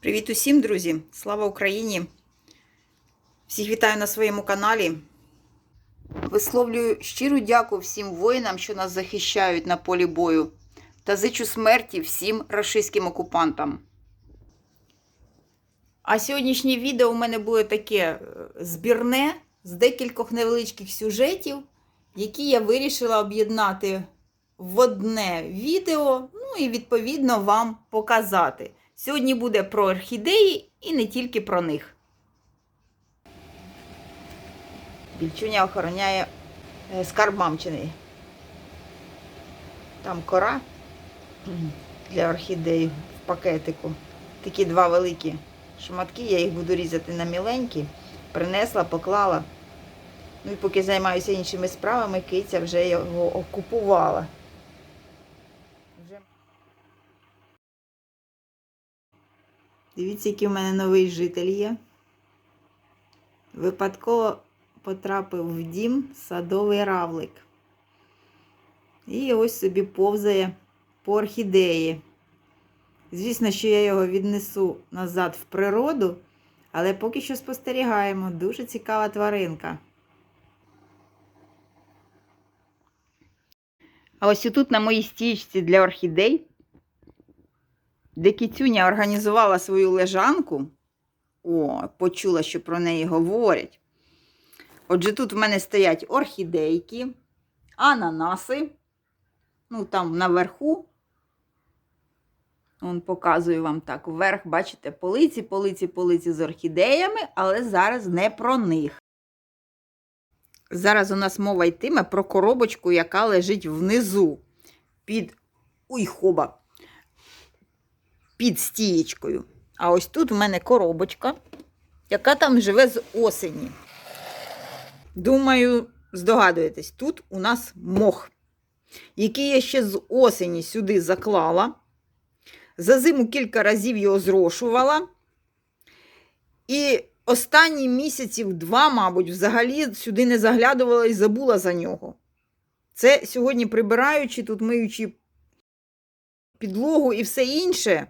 Привіт усім, друзі! Слава Україні! Всіх вітаю на своєму каналі. Висловлюю щиру дяку всім воїнам, що нас захищають на полі бою, та зичу смерті всім рашистським окупантам. А сьогоднішнє відео у мене буде таке е, збірне з декількох невеличких сюжетів, які я вирішила об'єднати в одне відео, ну і відповідно вам показати. Сьогодні буде про орхідеї і не тільки про них. Більчуня охороняє е, скарб мамчиний. Там кора для орхідеї в пакетику. Такі два великі шматки, я їх буду різати на міленькі. Принесла, поклала. Ну і поки займаюся іншими справами, киця вже його окупувала. Дивіться, який у мене новий житель є. Випадково потрапив в дім садовий равлик. І ось собі повзає по орхідеї. Звісно, що я його віднесу назад в природу, але поки що спостерігаємо. Дуже цікава тваринка. А ось тут на моїй стічці для орхідей де кіцюня організувала свою лежанку. О, почула, що про неї говорять. Отже, тут в мене стоять орхідейки, ананаси. Ну, там наверху. Он показую вам так. Вверх, бачите, полиці, полиці, полиці з орхідеями, але зараз не про них. Зараз у нас мова йтиме про коробочку, яка лежить внизу. Під. Уй, хоба! під стієчкою. А ось тут в мене коробочка, яка там живе з осені. Думаю, здогадуєтесь, тут у нас мох, який я ще з осені сюди заклала. За зиму кілька разів його зрошувала. І останні місяців два, мабуть, взагалі сюди не заглядувала і забула за нього. Це сьогодні прибираючи, тут миючи підлогу і все інше.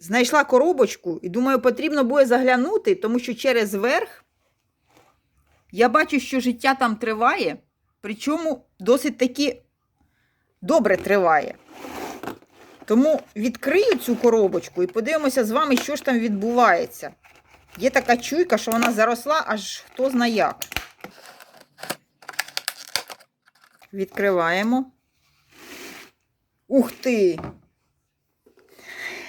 Знайшла коробочку і думаю, потрібно буде заглянути, тому що через верх я бачу, що життя там триває, причому досить таки добре триває. Тому відкрию цю коробочку і подивимося з вами, що ж там відбувається. Є така чуйка, що вона заросла, аж хто зна як. Відкриваємо. Ух ти!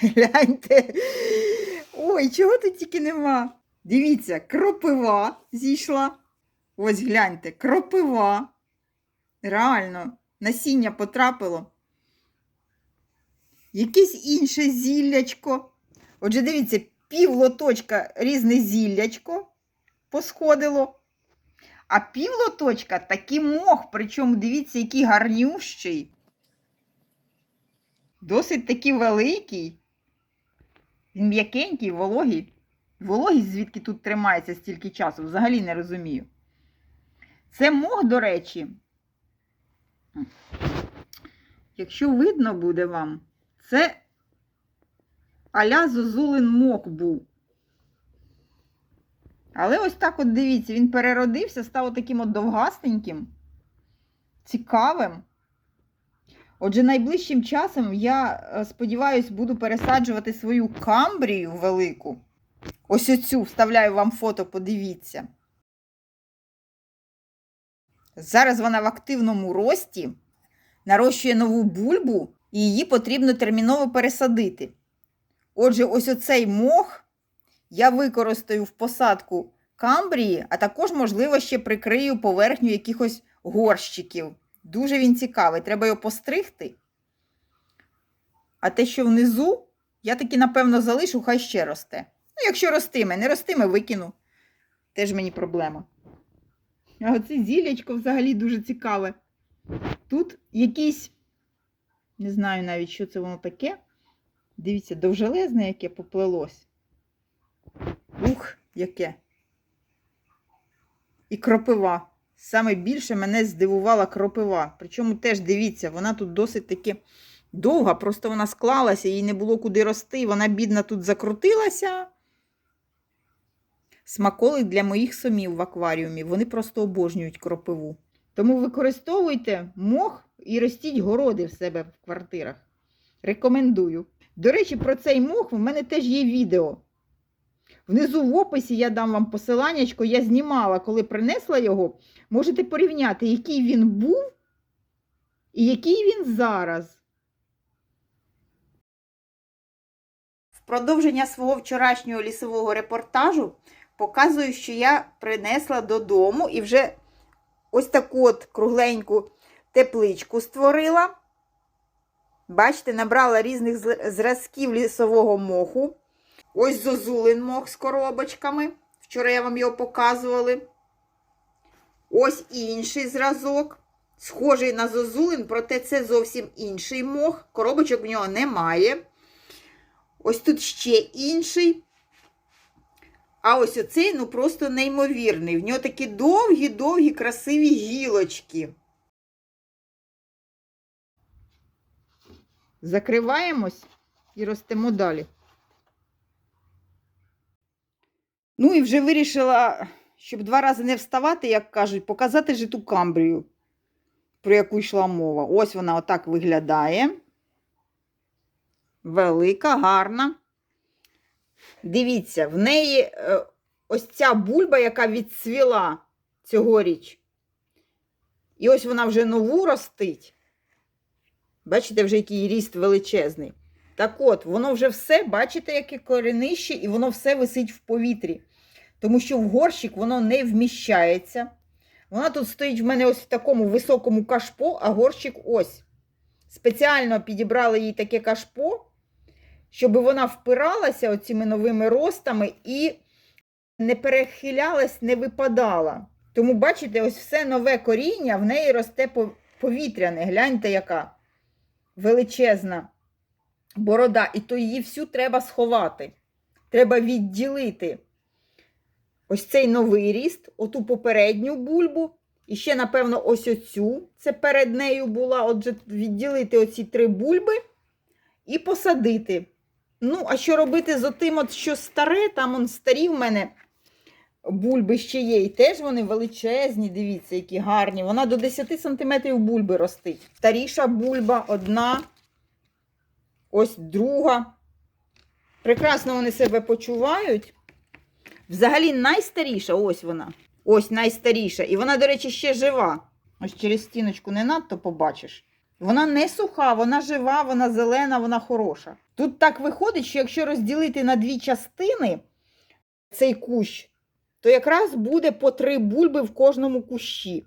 Гляньте. Ой, чого тут тільки нема. Дивіться, кропива зійшла. Ось гляньте, кропива. Реально, насіння потрапило. Якесь інше зіллячко. Отже, дивіться, пів лоточка різне зіллячко посходило. А пів лоточка такий мох, причому дивіться, який гарнющий. Досить такий великий. Він м'якенький, вологий. Вологість, звідки тут тримається стільки часу, взагалі не розумію. Це мох, до речі, якщо видно буде вам, це аля зозулин мох був. Але ось так от дивіться, він переродився, став таким от довгастеньким, цікавим. Отже, найближчим часом я е, сподіваюся, буду пересаджувати свою камбрію велику. Ось оцю вставляю вам фото, подивіться. Зараз вона в активному рості, нарощує нову бульбу, і її потрібно терміново пересадити. Отже, ось оцей мох я використаю в посадку камбрії, а також, можливо, ще прикрию поверхню якихось горщиків. Дуже він цікавий. Треба його постригти. А те, що внизу, я таки, напевно, залишу, хай ще росте. Ну, якщо ростиме, не ростиме, викину. Теж мені проблема. А оце зіллячко взагалі дуже цікаве. Тут якийсь, не знаю навіть, що це воно таке. Дивіться, довжелезне, яке поплелось. Ух, яке. І кропива. саме більше мене здивувала кропива. Причому теж дивіться, вона тут досить таки довга, просто вона склалася, їй не було куди рости. Вона, бідна, тут закрутилася. Смаколик для моїх сомів в акваріумі. Вони просто обожнюють кропиву. Тому використовуйте мох і ростіть городи в себе в квартирах. Рекомендую. До речі, про цей мох в мене теж є відео. Внизу в описі я дам вам посиланнячко, я знімала, коли принесла його. Можете порівняти, який він був і який він зараз. В продовження свого вчорашнього лісового репортажу показую, що я принесла додому і вже ось таку от кругленьку тепличку створила. Бачите, набрала різних зразків лісового моху. Ось зозулин мох з коробочками. Вчора я вам його показували. Ось інший зразок. Схожий на зозулин, проте це зовсім інший мох. Коробочок в нього немає. Ось тут ще інший. А ось оцей, ну просто неймовірний. В нього такі довгі-довгі, красиві гілочки. Закриваємось і ростемо далі. Ну і вже вирішила, щоб два рази не вставати, як кажуть, показати житу камбрію, про яку йшла мова. Ось вона отак виглядає. Велика, гарна. Дивіться, в неї е, ось ця бульба, яка відцвіла цьогоріч. І ось вона вже нову ростить. Бачите, вже який ріст величезний. Так от, воно вже все, бачите, яке коренище, і воно все висить в повітрі. Тому що в горщик воно не вміщається. Вона тут стоїть в мене ось в такому високому кашпо, а горщик ось. Спеціально підібрали їй таке кашпо, щоб вона впиралася оціми новими ростами і не перехилялась, не випадала. Тому, бачите, ось все нове коріння в неї росте повітряне. Гляньте, яка величезна борода. І то її всю треба сховати. Треба відділити ось цей новий ріст, оту попередню бульбу. І ще, напевно, ось оцю. Це перед нею була. Отже, відділити оці три бульби і посадити. Ну, а що робити з отим, от, що старе, там он старі в мене бульби ще є. І теж вони величезні, дивіться, які гарні. Вона до 10 см бульби ростить. Старіша бульба одна, ось друга. Прекрасно вони себе почувають. Взагалі найстаріша, ось вона. Ось найстаріша. І вона, до речі, ще жива. Ось через стіночку не надто побачиш. Вона не суха, вона жива, вона зелена, вона хороша. Тут так виходить, що якщо розділити на дві частини цей кущ, то якраз буде по три бульби в кожному кущі.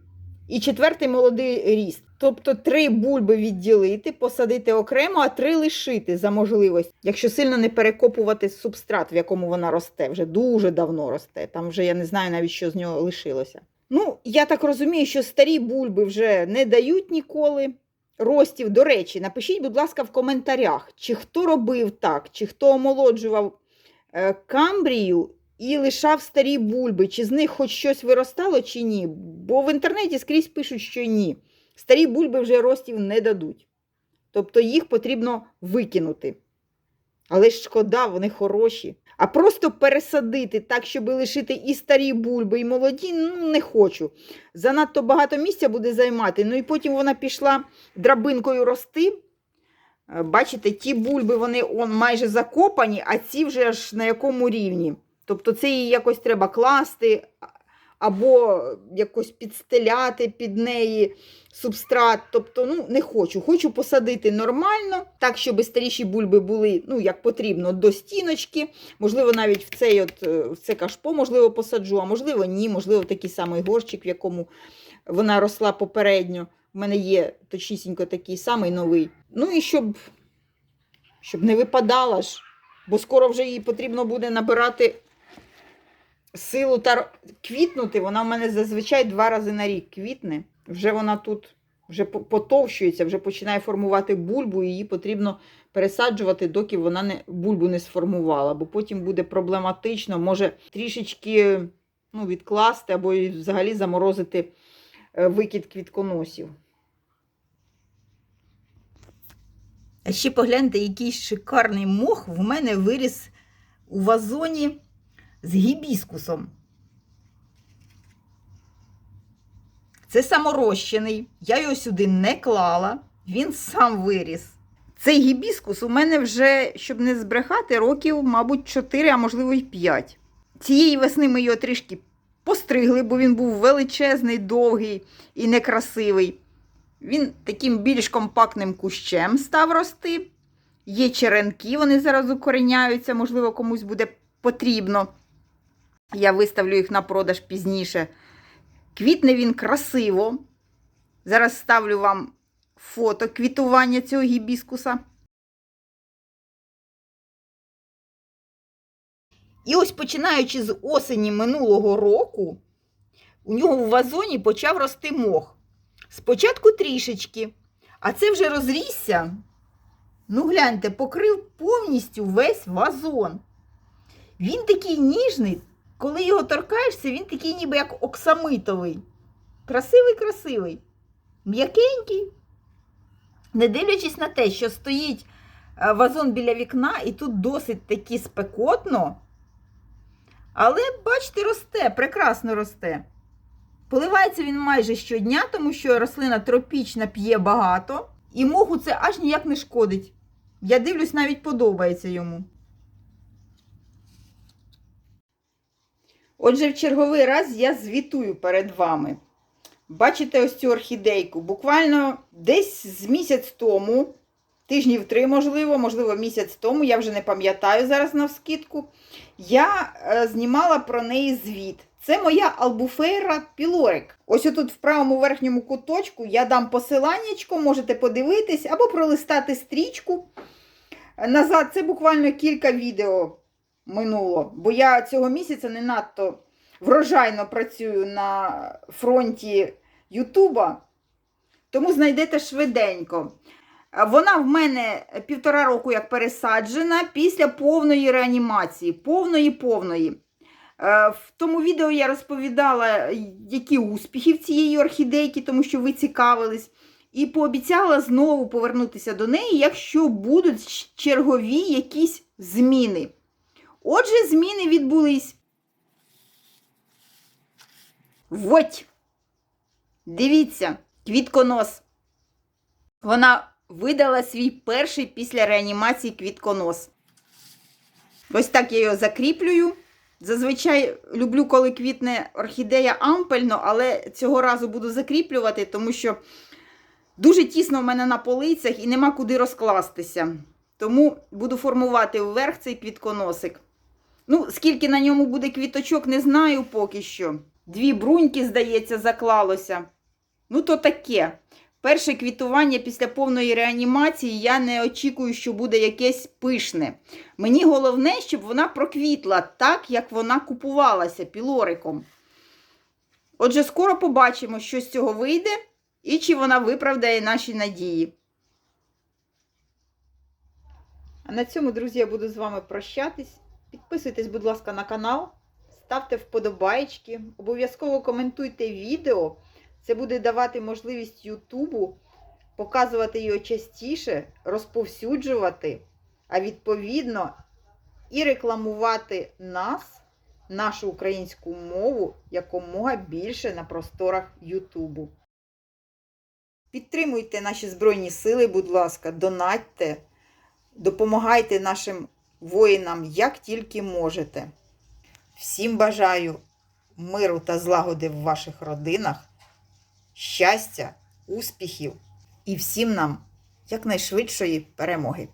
І четвертий молодий ріст. Тобто три бульби відділити, посадити окремо, а три лишити за можливість, якщо сильно не перекопувати субстрат, в якому вона росте, вже дуже давно росте. Там вже я не знаю навіть, що з нього лишилося. Ну, я так розумію, що старі бульби вже не дають ніколи ростів. До речі, напишіть, будь ласка, в коментарях, чи хто робив так, чи хто омолоджував е, камбрію і лишав старі бульби, чи з них хоч щось виростало, чи ні. Бо в інтернеті скрізь пишуть, що ні. Старі бульби вже ростів не дадуть. Тобто їх потрібно викинути. Але ж шкода, вони хороші. А просто пересадити так, щоб лишити і старі бульби, і молоді, ну не хочу. Занадто багато місця буде займати. Ну і потім вона пішла драбинкою рости. Е, Бачите, ті бульби вони он, майже закопані, а ці вже аж на якому рівні. Тобто це її якось треба класти або якось підстеляти під неї субстрат. Тобто, ну, не хочу. Хочу посадити нормально, так, щоб старіші бульби були, ну, як потрібно, до стіночки. Можливо, навіть в цей от, е, в це кашпо, можливо, посаджу, а можливо, ні, можливо, такий самий горщик, в якому вона росла попередньо. У мене є точнісінько такий самий новий. Ну і щоб, щоб не випадала ж, бо скоро вже їй потрібно буде набирати силу та квітнути. Вона в мене зазвичай два рази на рік квітне. Вже вона тут вже потовщується, вже починає формувати бульбу, її потрібно пересаджувати, доки вона не, бульбу не сформувала, бо потім буде проблематично, може трішечки ну, відкласти або взагалі заморозити е, викид квітконосів. А ще погляньте, який шикарний мох в мене виріс у вазоні з гібіскусом. Це саморощений. Я його сюди не клала, він сам виріс. Цей гібіскус у мене вже, щоб не збрехати, років, мабуть, 4, а можливо й 5. Цієї весни ми його трішки постригли, бо він був величезний, довгий і некрасивий. Він таким більш компактним кущем став рости. Є черенки, вони зараз укореняються, можливо, комусь буде потрібно. Я виставлю їх на продаж пізніше. Квітне він красиво. Зараз ставлю вам фото квітування цього гібіскуса. І ось починаючи з осені минулого року, у нього в вазоні почав рости мох. Спочатку трішечки, а це вже розрісся. Ну, гляньте, покрив повністю весь вазон. Він такий ніжний, коли його торкаєшся, він такий ніби як оксамитовий. Красивий, красивий, м'якенький. Не дивлячись на те, що стоїть е, вазон біля вікна, і тут досить таки спекотно. Але, бачите, росте, прекрасно росте. Поливається він майже щодня, тому що рослина тропічна п'є багато, і моху це аж ніяк не шкодить. Я дивлюсь, навіть подобається йому. Отже, в черговий раз я звітую перед вами. Бачите ось цю орхідейку. Буквально десь з місяць тому, тижнів три, можливо, можливо, місяць тому, я вже не пам'ятаю зараз навскидку, я е, знімала про неї звіт. Це моя албуфейра пілорик. Ось отут в правому верхньому куточку я дам посиланнячко, можете подивитись або пролистати стрічку. Назад це буквально кілька відео минуло, бо я цього місяця не надто врожайно працюю на фронті Ютуба, тому знайдете швиденько. Вона в мене півтора року як пересаджена після повної реанімації, повної повної. Е, В тому відео я розповідала, які успіхи в цієї орхідейки, тому що ви цікавились, і пообіцяла знову повернутися до неї, якщо будуть чергові якісь зміни. Отже, зміни відбулись. Вот. Дивіться, квітконос. Вона видала свій перший після реанімації квітконос. Ось так я його закріплюю. Зазвичай люблю, коли квітне орхідея ампельно, але цього разу буду закріплювати, тому що дуже тісно в мене на полицях і нема куди розкластися. Тому буду формувати вверх цей квітконосик. Ну, скільки на ньому буде квіточок, не знаю поки що. Дві бруньки, здається, заклалося. Ну, то таке. Перше квітування після повної реанімації я не очікую, що буде якесь пишне. Мені головне, щоб вона проквітла так, як вона купувалася пілориком. Отже, скоро побачимо, що з цього вийде і чи вона виправдає наші надії. А на цьому, друзі, я буду з вами прощатись. Підписуйтесь, будь ласка, на канал, ставте вподобайки, обов'язково коментуйте відео. Це буде давати можливість Ютубу показувати його частіше, розповсюджувати, а відповідно і рекламувати нас, нашу українську мову якомога більше на просторах Ютубу. Підтримуйте наші Збройні Сили, будь ласка, донатьте, допомагайте нашим воїнам як тільки можете. Всім бажаю миру та злагоди в ваших родинах щастя, успіхів і всім нам якнайшвидшої перемоги.